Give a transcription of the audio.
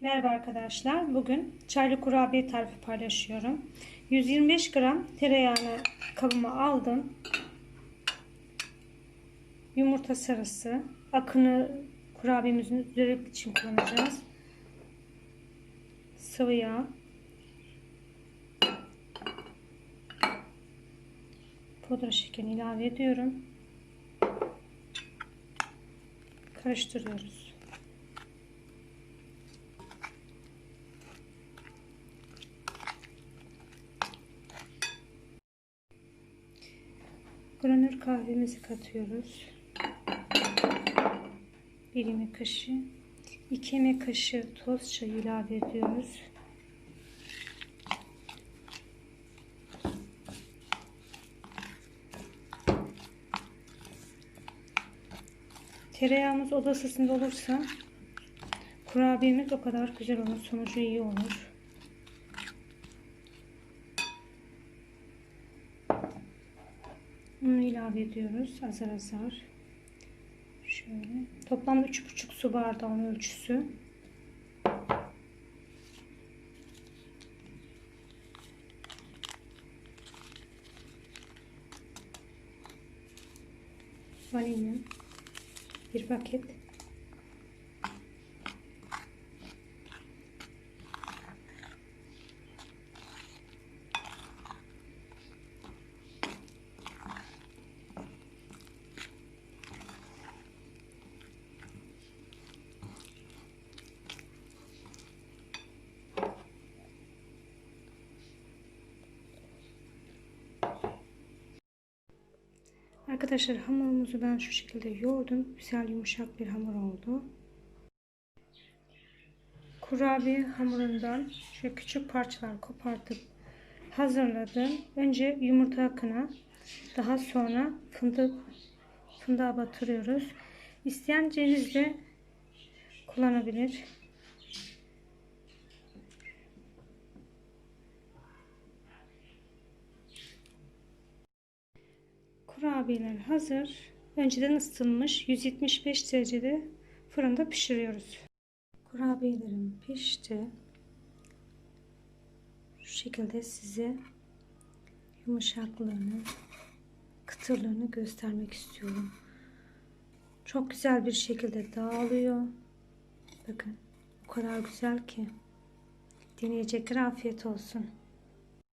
Merhaba arkadaşlar. Bugün çaylı kurabiye tarifi paylaşıyorum. 125 gram tereyağını kabıma aldım. Yumurta sarısı, akını kurabiyemizin üzeri için kullanacağız. Sıvı yağ. Pudra şekerini ilave ediyorum. Karıştırıyoruz. Granür kahvemizi katıyoruz. Bir yemek kaşığı. 2 yemek kaşığı toz çayı ilave ediyoruz. Tereyağımız oda ısısında olursa kurabiyemiz o kadar güzel olur. Sonucu iyi olur. Unu ilave ediyoruz azar azar. Şöyle. Toplamda 3,5 su bardağı ölçüsü. Vanilya. Bir paket. Arkadaşlar hamurumuzu ben şu şekilde yoğurdum. Güzel yumuşak bir hamur oldu. Kurabiye hamurundan şöyle küçük parçalar kopartıp hazırladım. Önce yumurta akına daha sonra fındık fındığa batırıyoruz. İsteyen ceviz de kullanabilir. Kurabiyeler hazır. Önceden ısıtılmış 175 derecede fırında pişiriyoruz. Kurabiyelerim pişti. Şu şekilde size yumuşaklığını, kıtırlığını göstermek istiyorum. Çok güzel bir şekilde dağılıyor. Bakın o kadar güzel ki. Deneyecekler afiyet olsun.